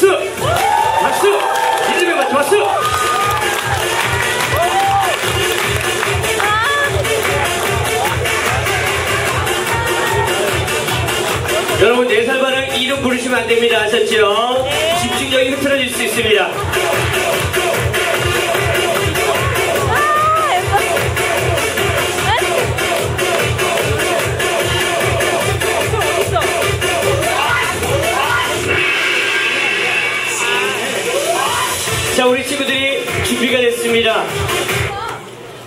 박수! 박수! 이름에 맞춰 박수! 여러분 예살반은 이름 부르시면 안 됩니다. 아셨죠? 네. 집중력이 흐트러질 수 있습니다. 됐습니다.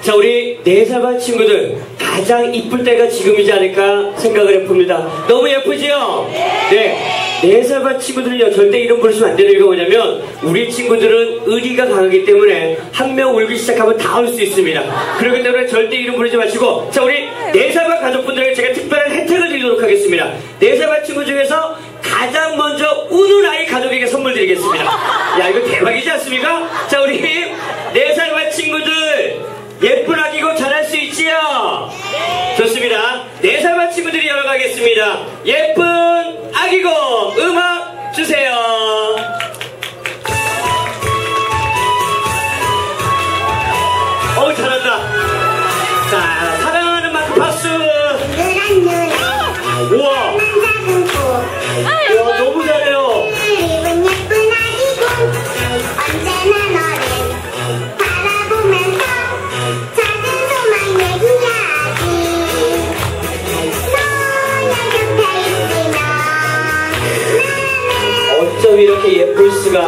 자, 우리 네살반 친구들 가장 이쁠 때가 지금이지 않을까 생각을 해봅니다. 너무 예쁘지요? 네. 네살반 친구들은요, 절대 이름 부르시면 안 되는 이유가 뭐냐면, 우리 친구들은 의리가 강하기 때문에 한 명 울기 시작하면 다 울 수 있습니다. 그렇기 때문에 절대 이름 부르지 마시고, 자, 우리 네살반 가족분들에게 제가 특별한 혜택을 드리도록 하겠습니다. 네살반 친구 중에서 가장 먼저 우는 아이 가족에게 선물 드리겠습니다. 야, 이거 대박이지 않습니까? 자, 우리 좋습니다. 네 친구들이 열어가겠습니다. 예쁜 아기고 음악 주세요. 어쩜 이렇게 예쁠 수가.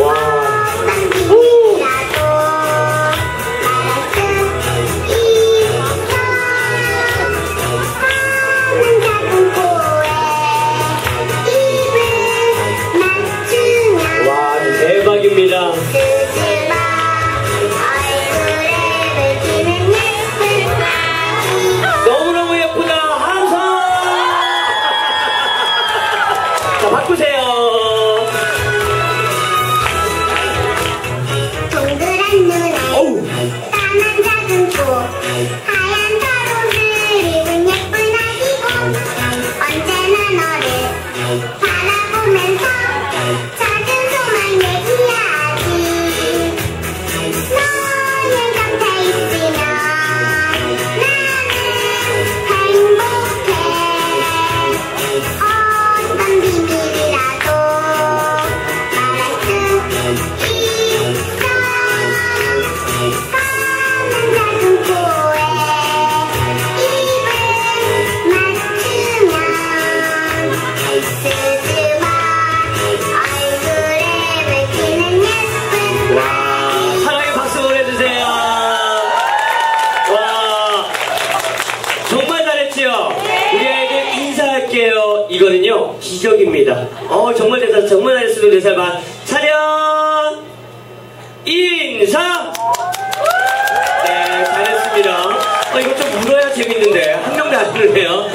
와. 이거는요, 기적입니다. 어, 정말 잘했어. 정말. 네살 반. 차렷! 인사! 네, 잘했습니다. 어, 이거 좀 울어야 재밌는데. 한 명도 안 울네요.